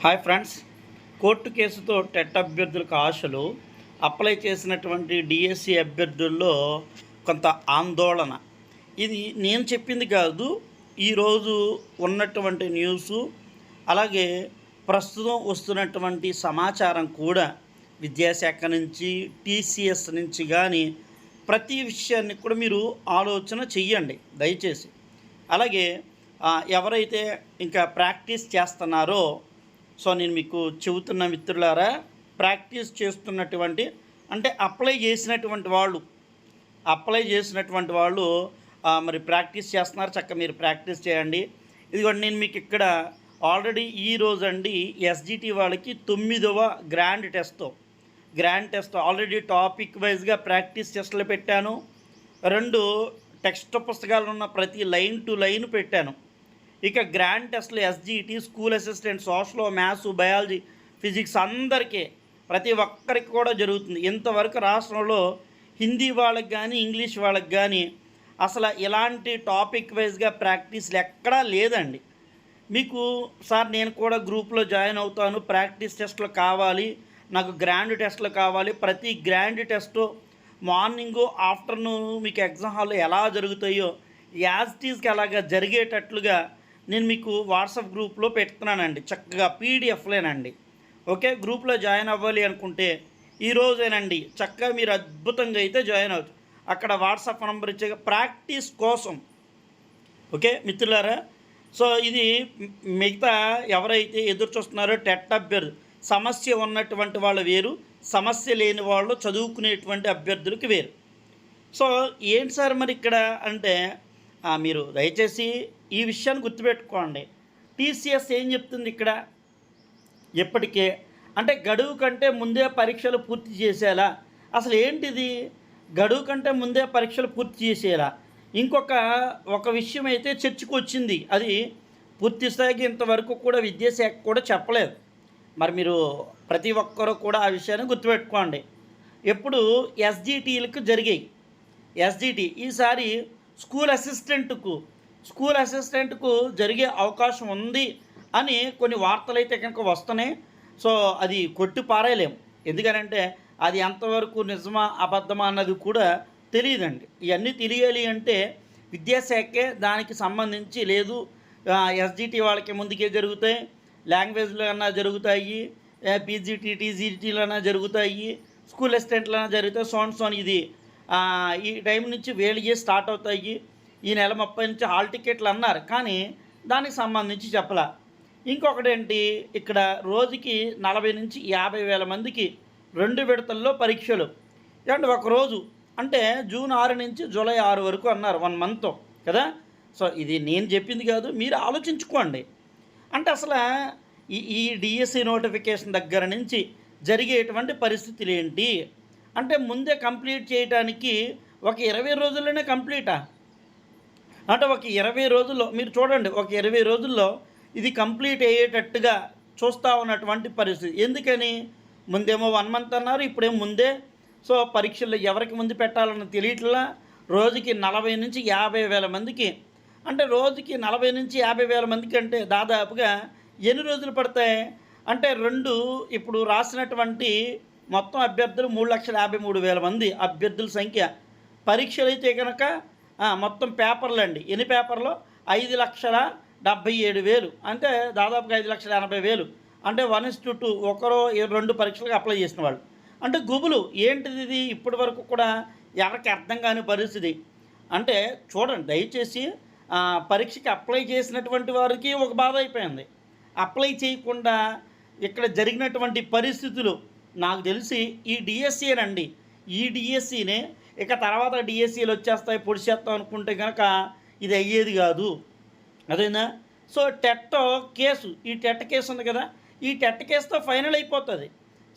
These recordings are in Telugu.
Hi friends. కోర్టు కేసుతో టెట్ అభ్యర్థులకు ఆశలు అప్లై చేసినటువంటి డిఎస్సి అభ్యర్థుల్లో కొంత ఆందోళన. ఇది నేను చెప్పింది కాదు ఈరోజు ఉన్నటువంటి న్యూసు అలాగే ప్రస్తుతం వస్తున్నటువంటి సమాచారం కూడా విద్యాశాఖ నుంచి టీసీఎస్ నుంచి కానీ ప్రతి విషయాన్ని కూడా మీరు ఆలోచన చెయ్యండి దయచేసి. అలాగే ఎవరైతే ఇంకా ప్రాక్టీస్ చేస్తున్నారో సో నేను మీకు చెబుతున్న మిత్రులారా ప్రాక్టీస్ చేస్తున్నటువంటి అంటే అప్లై చేసినటువంటి వాళ్ళు అప్లై చేసినటువంటి వాళ్ళు మరి ప్రాక్టీస్ చేస్తున్నారు చక్కగా మీరు ప్రాక్టీస్ చేయండి. ఇదిగోండి నేను మీకు ఇక్కడ ఆల్రెడీ ఈ రోజు అండి ఎస్జిటి వాళ్ళకి తొమ్మిదవ grand test. Grand test already topic వైజ్గా ప్రాక్టీస్ టెస్ట్లు పెట్టాను. రెండు టెక్స్ట్ పుస్తకాలు ఉన్న ప్రతి లైన్ టు లైన్ పెట్టాను. ఇక గ్రాండ్ టెస్ట్లు ఎస్జిటి స్కూల్ అసిస్టెంట్ సోషలో మ్యాథ్స్ బయాలజీ ఫిజిక్స్ అందరికీ ప్రతి ఒక్కరికి కూడా జరుగుతుంది. ఇంతవరకు రాష్ట్రంలో హిందీ వాళ్ళకి కానీ ఇంగ్లీష్ వాళ్ళకి కానీ అసలు ఇలాంటి టాపిక్ వైజ్గా ప్రాక్టీస్లు ఎక్కడా లేదండి. మీకు సార్ నేను కూడా గ్రూప్లో జాయిన్ అవుతాను. ప్రాక్టీస్ టెస్ట్లు కావాలి నాకు గ్రాండ్ టెస్ట్లు కావాలి. ప్రతి గ్రాండ్ టెస్ట్ మార్నింగు ఆఫ్టర్నూన్ మీకు ఎగ్జామ్ హాల్లో ఎలా జరుగుతాయో యాజ్ టీజ్కి అలాగా జరిగేటట్లుగా నేను మీకు వాట్సాప్ గ్రూప్లో పెడుతున్నానండి. చక్కగా పీడిఎఫ్లేనండి. ఓకే? గ్రూప్లో జాయిన్ అవ్వాలి అనుకుంటే ఈరోజేనండి చక్కగా మీరు అద్భుతంగా అయితే జాయిన్ అవచ్చు అక్కడ వాట్సాప్ నెంబర్ ఇచ్చే ప్రాక్టీస్ కోసం. ఓకే? మిత్రులారా? సో ఇది మిగతా ఎవరైతే ఎదురు చూస్తున్నారో టెట్ అభ్యర్థి సమస్య ఉన్నటువంటి వాళ్ళు వేరు సమస్య లేని వాళ్ళు చదువుకునేటువంటి అభ్యర్థులకి వేరు. సో ఏంటి సార్ మరి ఇక్కడ అంటే మీరు దయచేసి ఈ విషయాన్ని గుర్తుపెట్టుకోండి. టీసీఎస్ ఏం చెప్తుంది ఇక్కడ? ఎప్పటికే? అంటే గడువు కంటే ముందే పరీక్షలు పూర్తి చేసేలా? అసలు ఏంటిది? గడువు కంటే ముందే పరీక్షలు పూర్తి చేసేలా? ఇంకొక ఒక విషయం అయితే చర్చకు వచ్చింది. అది పూర్తి స్థాయికి ఇంతవరకు కూడా విద్యాశాఖ కూడా చెప్పలేదు. మరి మీరు ప్రతి ఒక్కరూ కూడా ఆ విషయాన్ని గుర్తుపెట్టుకోండి. ఎప్పుడు ఎస్జిటీలకు జరిగాయి. ఎస్జిటి ఈసారి స్కూల్ అసిస్టెంట్కు స్కూల్ అసిస్టెంట్కు జరిగే అవకాశం ఉంది అని కొన్ని వార్తలు అయితే కనుక వస్తున్నాయి. సో అది కొట్టి పారేయలేం. ఎందుకనంటే అది ఎంతవరకు నిజమా అబద్ధమా అన్నది కూడా తెలియదండి. ఇవన్నీ తెలియాలి అంటే విద్యాశాఖే దానికి సంబంధించి లేదు. ఎస్జిటి వాళ్ళకి ముందుకే జరుగుతాయి. లాంగ్వేజ్లు అన్నా జరుగుతాయి. పీజీటీ టీజీటీలు అన్నా జరుగుతాయి. స్కూల్ అసిస్టెంట్లు అన్నా జరుగుతాయి సోన్ సోన్ ఇది ఈ టైం నుంచి వేలిగే స్టార్ట్ అవుతాయి. ఈ నెల ముప్పై నుంచి హాల్ టికెట్లు అన్నారు. కానీ దానికి సంబంధించి చెప్పలా. ఇంకొకటి ఏంటి ఇక్కడ రోజుకి నలభై నుంచి యాభై వేల మందికి రెండు విడతల్లో పరీక్షలు. ఏమంటే ఒక రోజు. అంటే జూన్ ఆరు నుంచి జూలై ఆరు వరకు అన్నారు. One month. కదా? సో ఇది నేను చెప్పింది కాదు. మీరు ఆలోచించుకోండి. అంటే అసలు ఈ ఈ డిఎస్సి నోటిఫికేషన్ దగ్గర నుంచి జరిగేటువంటి పరిస్థితులు ఏంటి? అంటే ముందే కంప్లీట్ చేయడానికి ఒక ఇరవై రోజుల్లోనే కంప్లీటా? అంటే ఒక ఇరవై రోజుల్లో మీరు చూడండి ఒక ఇరవై రోజుల్లో ఇది కంప్లీట్ అయ్యేటట్టుగా చూస్తూ ఉన్నటువంటి పరిస్థితి. ఎందుకని? ముందేమో వన్ మంత్ అన్నారు ఇప్పుడేమో ముందే? సో పరీక్షలు ఎవరికి ముందు పెట్టాలని తెలియట్లా? రోజుకి నలభై నుంచి యాభై వేల మందికి. అంటే రోజుకి నలభై నుంచి యాభై వేల మందికి అంటే దాదాపుగా ఎన్ని రోజులు పడతాయి? అంటే రెండు ఇప్పుడు రాసినటువంటి మొత్తం అభ్యర్థులు మూడు లక్షల యాభై మూడు వేల మంది అభ్యర్థుల సంఖ్య. పరీక్షలు అయితే కనుక మొత్తం పేపర్లు అండి. ఎన్ని పేపర్లు? ఐదు లక్షల డెబ్భై ఏడు వేలు. అంటే దాదాపుగా ఐదు లక్షల ఎనభై వేలు. అంటే వన్ ఇస్ టు టూ ఒకరో రెండు పరీక్షలకు అప్లై చేసిన వాళ్ళు. అంటే గుబులు ఏంటిది ఇది? ఇప్పటి వరకు కూడా ఎవరికి అర్థం కాని పరిస్థితి. అంటే చూడండి దయచేసి పరీక్షకి అప్లై చేసినటువంటి వారికి ఒక బాధ అయిపోయింది. అప్లై చేయకుండా ఇక్కడ జరిగినటువంటి పరిస్థితులు నాకు తెలిసి ఈ డిఎస్సీనండి ఈ డిఎస్సీనే ఇక తర్వాత డిఎస్సీలు వచ్చేస్తాయి పొడిచేస్తాం అనుకుంటే కనుక ఇది అయ్యేది కాదు. అదేనా? సో టెట్ కేసు ఈ టెట్ కేసు ఉంది కదా ఈ టెట్ కేసుతో ఫైనల్ అయిపోతుంది.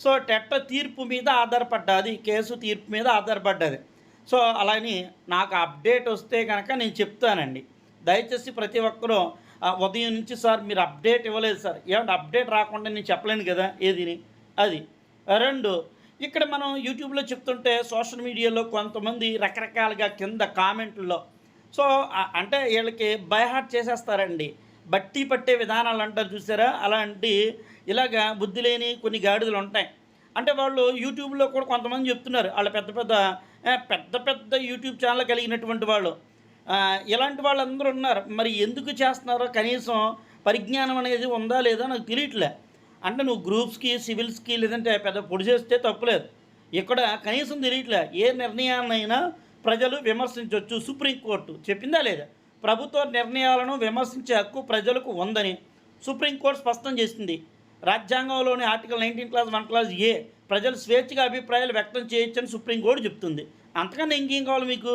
సో టెట్ తీర్పు మీద ఆధారపడ్డది కేసు తీర్పు మీద ఆధారపడ్డది. సో అలాని నాకు అప్డేట్ వస్తే కనుక నేను చెప్తానండి. దయచేసి ప్రతి ఒక్కరూ ఉదయం నుంచి సార్ మీరు అప్డేట్ ఇవ్వలేదు సార్. ఏమంటే అప్డేట్ రాకుండా నేను చెప్పలేను కదా ఏదిని? అది. రెండు ఇక్కడ మనం యూట్యూబ్లో చెప్తుంటే సోషల్ మీడియాలో కొంతమంది రకరకాలుగా కింద కామెంట్లో సో అంటే వీళ్ళకి బైహార్ట్ చేసేస్తారండి. బట్టి పట్టే విధానాలు అంటారు చూసారా? అలాంటి ఇలాగా బుద్ధి లేని కొన్ని గాడిదలు ఉంటాయి. అంటే వాళ్ళు యూట్యూబ్లో కూడా కొంతమంది చెప్తున్నారు. వాళ్ళ పెద్ద పెద్ద పెద్ద పెద్ద యూట్యూబ్ ఛానల్ కలిగినటువంటి వాళ్ళు. ఇలాంటి వాళ్ళందరూ ఉన్నారు. మరి ఎందుకు చేస్తున్నారో కనీసం పరిజ్ఞానం అనేది ఉందా లేదా నాకు తెలియట్లే. అంటే నువ్వు గ్రూప్స్కి సివిల్స్కి లేదంటే పెద్ద పొడి చేస్తే తప్పులేదు. ఇక్కడ కనీసం తెలియట్లే ఏ నిర్ణయాన్నైనా ప్రజలు విమర్శించవచ్చు సుప్రీంకోర్టు చెప్పిందా లేదా? ప్రభుత్వ నిర్ణయాలను విమర్శించే హక్కు ప్రజలకు ఉందని సుప్రీంకోర్టు స్పష్టం చేసింది. రాజ్యాంగంలోని article nineteen clause one clause A ప్రజలు స్వేచ్ఛగా అభిప్రాయాలు వ్యక్తం చేయొచ్చని సుప్రీంకోర్టు చెప్తుంది. అంతకన్నా ఇంకేం కావాలి మీకు?